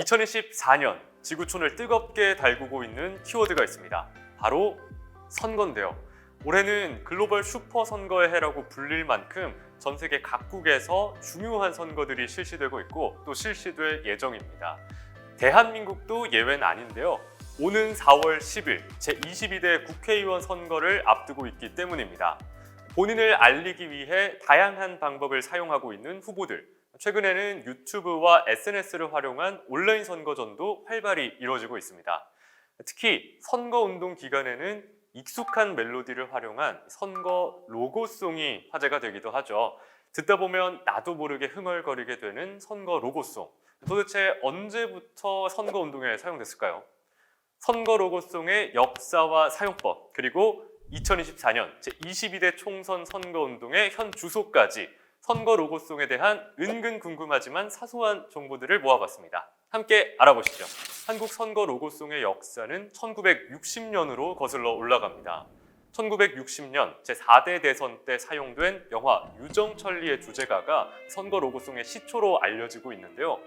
2024년 지구촌을 뜨겁게 달구고 있는 키워드가 있습니다. 바로 선거인데요. 올해는 글로벌 슈퍼 선거의 해라고 불릴 만큼 전 세계 각국에서 중요한 선거들이 실시되고 있고 또 실시될 예정입니다. 대한민국도 예외는 아닌데요. 오는 4월 10일 제22대 국회의원 선거를 앞두고 있기 때문입니다. 본인을 알리기 위해 다양한 방법을 사용하고 있는 후보들. 최근에는 유튜브와 SNS를 활용한 온라인 선거전도 활발히 이루어지고 있습니다. 특히 선거 운동 기간에는 익숙한 멜로디를 활용한 선거 로고송이 화제가 되기도 하죠. 듣다 보면 나도 모르게 흥얼거리게 되는 선거 로고송. 도대체 언제부터 선거 운동에 사용됐을까요? 선거 로고송의 역사와 사용법, 그리고 2024년 제22대 총선 선거 운동의 현 주소까지 선거 로고송에 대한 은근 궁금하지만 사소한 정보들을 모아봤습니다. 함께 알아보시죠. 한국 선거 로고송의 역사는 1960년으로 거슬러 올라갑니다. 1960년 제4대 대선 때 사용된 영화 유정천리의 주제가가 선거 로고송의 시초로 알려지고 있는데요.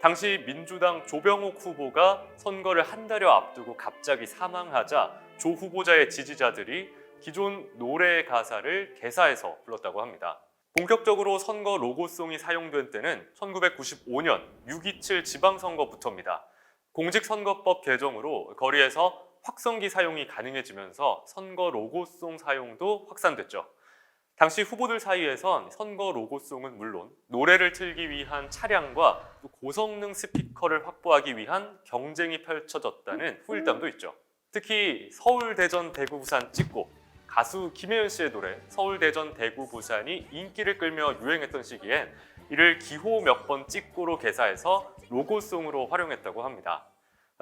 당시 민주당 조병옥 후보가 선거를 한 달여 앞두고 갑자기 사망하자 조 후보자의 지지자들이 기존 노래 가사를 개사해서 불렀다고 합니다. 본격적으로 선거 로고송이 사용된 때는 1995년 6.27 지방선거부터입니다. 공직선거법 개정으로 거리에서 확성기 사용이 가능해지면서 선거 로고송 사용도 확산됐죠. 당시 후보들 사이에선 선거 로고송은 물론 노래를 틀기 위한 차량과 또 고성능 스피커를 확보하기 위한 경쟁이 펼쳐졌다는 후일담도 있죠. 특히 서울, 대전, 대구, 부산 찍고 가수 김혜연 씨의 노래 서울, 대전, 대구, 부산이 인기를 끌며 유행했던 시기엔 이를 기호 몇 번 찍고로 개사해서 로고송으로 활용했다고 합니다.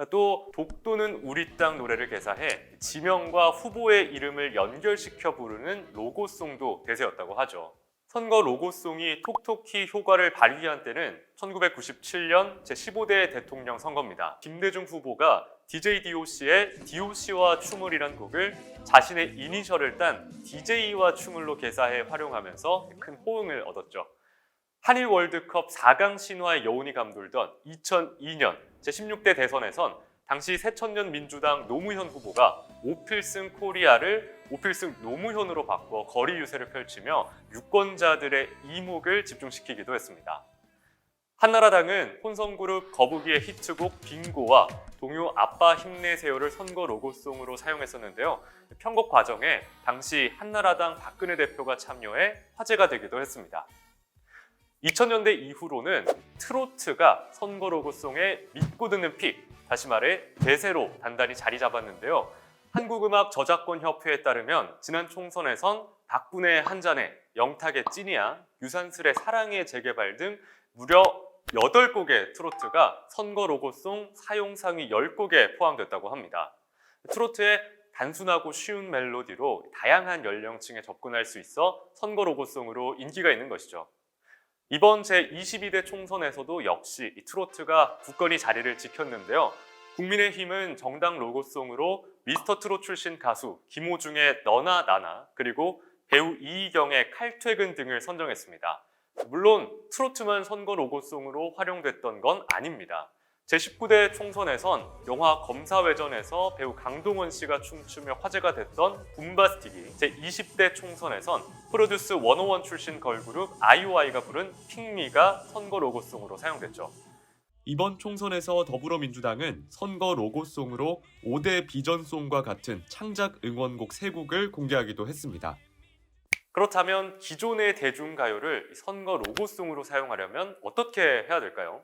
또 독도는 우리 땅 노래를 개사해 지명과 후보의 이름을 연결시켜 부르는 로고송도 대세였다고 하죠. 선거 로고송이 톡톡히 효과를 발휘한 때는 1997년 제15대 대통령 선거입니다. 김대중 후보가 DJ DOC의 DOC와 춤을이란 곡을 자신의 이니셜을 딴 DJ와 춤을로 개사해 활용하면서 큰 호응을 얻었죠. 한일 월드컵 4강 신화의 여운이 감돌던 2002년 제16대 대선에선 당시 새천년 민주당 노무현 후보가 오필승 코리아를 오필승 노무현으로 바꿔 거리 유세를 펼치며 유권자들의 이목을 집중시키기도 했습니다. 한나라당은 혼성그룹 거북이의 히트곡 빙고와 동요 아빠 힘내세요를 선거 로고송으로 사용했었는데요. 편곡 과정에 당시 한나라당 박근혜 대표가 참여해 화제가 되기도 했습니다. 2000년대 이후로는 트로트가 선거 로고송에 믿고 듣는 피, 다시 말해 대세로 단단히 자리 잡았는데요. 한국음악 저작권 협회에 따르면 지난 총선에선 박군의 한 잔에, 영탁의 찐이야, 유산슬의 사랑의 재개발 등 무려 8곡의 트로트가 선거 로고송 사용 상위 10곡에 포함됐다고 합니다. 트로트의 단순하고 쉬운 멜로디로 다양한 연령층에 접근할 수 있어 선거 로고송으로 인기가 있는 것이죠. 이번 제22대 총선에서도 역시 이 트로트가 굳건히 자리를 지켰는데요. 국민의힘은 정당 로고송으로 미스터 트롯 출신 가수 김호중의 너나 나나 그리고 배우 이희경의 칼퇴근 등을 선정했습니다. 물론 트로트만 선거 로고송으로 활용됐던 건 아닙니다. 제19대 총선에선 영화 검사외전에서 배우 강동원 씨가 춤추며 화제가 됐던 붐바스틱이 제20대 총선에선 프로듀스 101 출신 걸그룹 아이오아이가 부른 핑미가 선거 로고송으로 사용됐죠. 이번 총선에서 더불어민주당은 선거 로고송으로 5대 비전송과 같은 창작 응원곡 3곡을 공개하기도 했습니다. 그렇다면 기존의 대중가요를 선거 로고송으로 사용하려면 어떻게 해야 될까요?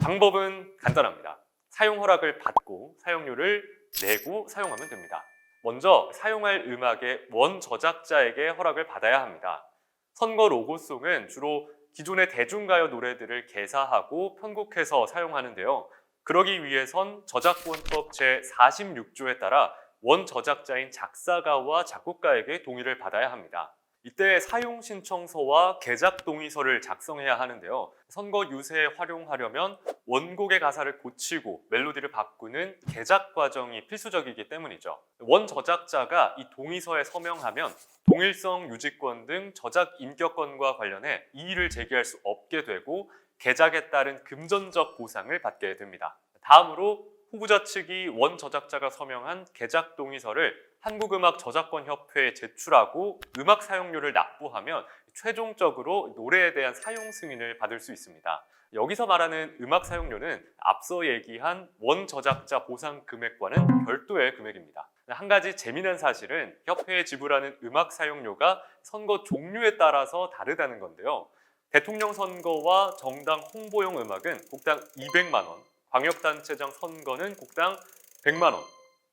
방법은 간단합니다. 사용 허락을 받고 사용료를 내고 사용하면 됩니다. 먼저 사용할 음악의 원 저작자에게 허락을 받아야 합니다. 선거 로고송은 주로 기존의 대중가요 노래들을 개사하고 편곡해서 사용하는데요. 그러기 위해선 저작권법 제46조에 따라 원 저작자인 작사가와 작곡가에게 동의를 받아야 합니다. 이때 사용 신청서와 개작 동의서를 작성해야 하는데요. 선거 유세에 활용하려면 원곡의 가사를 고치고 멜로디를 바꾸는 개작 과정이 필수적이기 때문이죠. 원 저작자가 이 동의서에 서명하면 동일성 유지권 등 저작 인격권과 관련해 이의를 제기할 수 없게 되고 개작에 따른 금전적 보상을 받게 됩니다. 다음으로 후보자 측이 원 저작자가 서명한 개작 동의서를 한국음악 저작권 협회에 제출하고 음악 사용료를 납부하면 최종적으로 노래에 대한 사용 승인을 받을 수 있습니다. 여기서 말하는 음악 사용료는 앞서 얘기한 원 저작자 보상 금액과는 별도의 금액입니다. 한 가지 재미난 사실은 협회에 지불하는 음악 사용료가 선거 종류에 따라서 다르다는 건데요. 대통령 선거와 정당 홍보용 음악은 곡당 200만 원, 광역단체장 선거는 곡당 100만 원,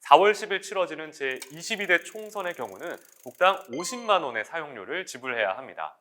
4월 10일 치러지는 제22대 총선의 경우는 곡당 50만 원의 사용료를 지불해야 합니다.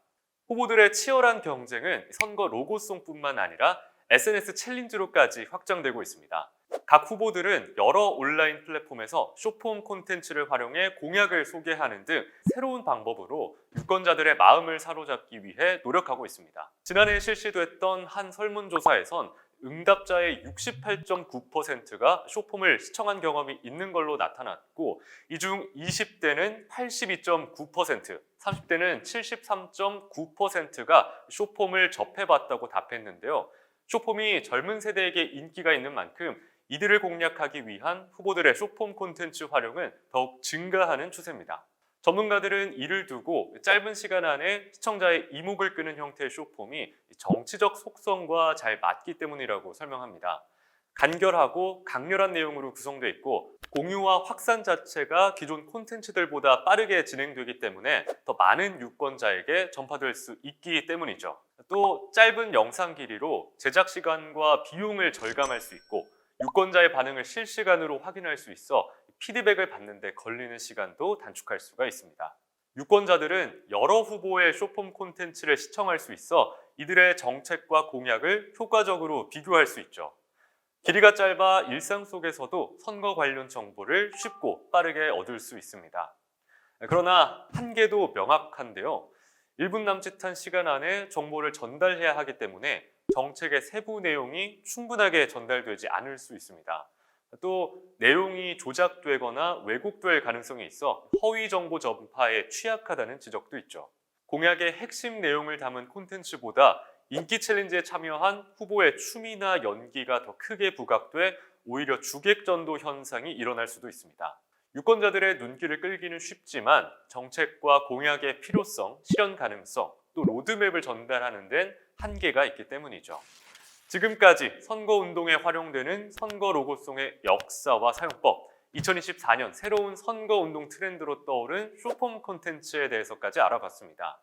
후보들의 치열한 경쟁은 선거 로고송뿐만 아니라 SNS 챌린지로까지 확장되고 있습니다. 각 후보들은 여러 온라인 플랫폼에서 쇼폼 콘텐츠를 활용해 공약을 소개하는 등 새로운 방법으로 유권자들의 마음을 사로잡기 위해 노력하고 있습니다. 지난해 실시됐던 한 설문조사에선 응답자의 68.9%가 쇼폼을 시청한 경험이 있는 걸로 나타났고 이 중 20대는 82.9%, 30대는 73.9%가 쇼폼을 접해봤다고 답했는데요. 쇼폼이 젊은 세대에게 인기가 있는 만큼 이들을 공략하기 위한 후보들의 쇼폼 콘텐츠 활용은 더욱 증가하는 추세입니다. 전문가들은 이를 두고 짧은 시간 안에 시청자의 이목을 끄는 형태의 쇼폼이 정치적 속성과 잘 맞기 때문이라고 설명합니다. 간결하고 강렬한 내용으로 구성되어 있고 공유와 확산 자체가 기존 콘텐츠들보다 빠르게 진행되기 때문에 더 많은 유권자에게 전파될 수 있기 때문이죠. 또 짧은 영상 길이로 제작 시간과 비용을 절감할 수 있고 유권자의 반응을 실시간으로 확인할 수 있어 피드백을 받는데 걸리는 시간도 단축할 수가 있습니다. 유권자들은 여러 후보의 쇼폼 콘텐츠를 시청할 수 있어 이들의 정책과 공약을 효과적으로 비교할 수 있죠. 길이가 짧아 일상 속에서도 선거 관련 정보를 쉽고 빠르게 얻을 수 있습니다. 그러나 한계도 명확한데요. 1분 남짓한 시간 안에 정보를 전달해야 하기 때문에 정책의 세부 내용이 충분하게 전달되지 않을 수 있습니다. 또 내용이 조작되거나 왜곡될 가능성이 있어 허위 정보 전파에 취약하다는 지적도 있죠. 공약의 핵심 내용을 담은 콘텐츠보다 인기 챌린지에 참여한 후보의 춤이나 연기가 더 크게 부각돼 오히려 주객전도 현상이 일어날 수도 있습니다. 유권자들의 눈길을 끌기는 쉽지만 정책과 공약의 필요성, 실현 가능성, 또 로드맵을 전달하는 데는 한계가 있기 때문이죠. 지금까지 선거운동에 활용되는 선거 로고송의 역사와 사용법, 2024년 새로운 선거운동 트렌드로 떠오른 쇼폼 콘텐츠에 대해서까지 알아봤습니다.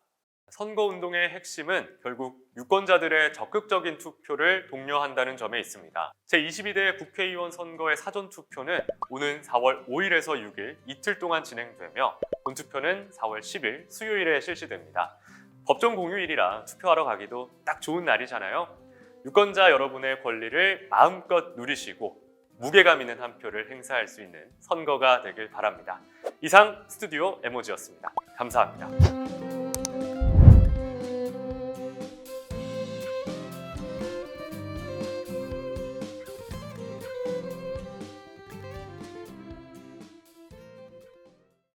선거운동의 핵심은 결국 유권자들의 적극적인 투표를 독려한다는 점에 있습니다. 제22대 국회의원 선거의 사전 투표는 오는 4월 5일에서 6일 이틀 동안 진행되며 본투표는 4월 10일 수요일에 실시됩니다. 법정 공휴일이라 투표하러 가기도 딱 좋은 날이잖아요. 유권자 여러분의 권리를 마음껏 누리시고 무게감 있는 한 표를 행사할 수 있는 선거가 되길 바랍니다. 이상 스튜디오 에모지였습니다. 감사합니다.